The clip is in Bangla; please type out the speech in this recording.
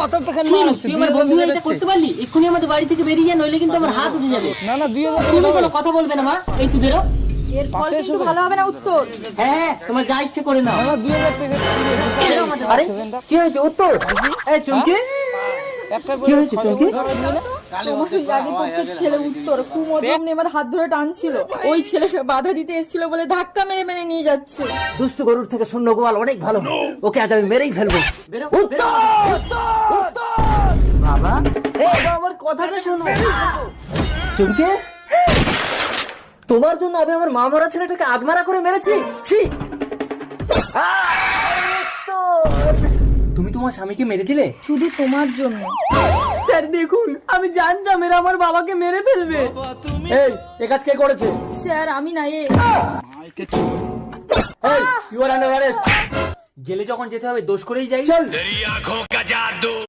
কত প্যাকেট ছি, তুই আমার বন্ধু এটা করতে পারলি? এক্ষুনি আমাদের বাড়ি থেকে বেরিয়ে যা নইলে কিন্তু আমার হাত উঠে যাবে। না না দুই হাজার তুমি কোনো কথা বলবে না মা। এই তুই বেরো। এরপর পাশে কিন্তু ভালো হবে না উত্তর। হ্যাঁ তোমার যা ইচ্ছে করে নাও। না না দুই আরে কি হয়েছে? উত্তর এই চুমকি? কি হয়েছে চুমকি তোমার ওই আগে পক্ষের ছেলে উত্তর কুমোদম আমার হাত ধরে টানছিল। ওই ছেলেটা বাধা দিতে এসেছিল বলে ধাক্কা মেরে মেরে নিয়ে যাচ্ছে। দুষ্ট গরুর থেকে শূন্য গোয়াল অনেক ভালো। ওকে আজ আমি মেরেই ফেলব। বাবা। আমার কথাটা শোনো। চুমকে? তোমার জন্য আমি আমার মামরা ছেলেটাকে আদমারা করে মেরেছি! তুমি তোমার স্বামীকে মেরে দিলে শুধু তোমার জন্য। স্যার দেখুন আমি জানতাম এরা আমার বাবাকে মেরে ফেলবে। এই এ কাজ কে করেছে? স্যার আমি না এ। এই ইউ আর আন্ডার অ্যারেস্ট জেলে যখন যেতে হবে দোষ করেই যাই। চল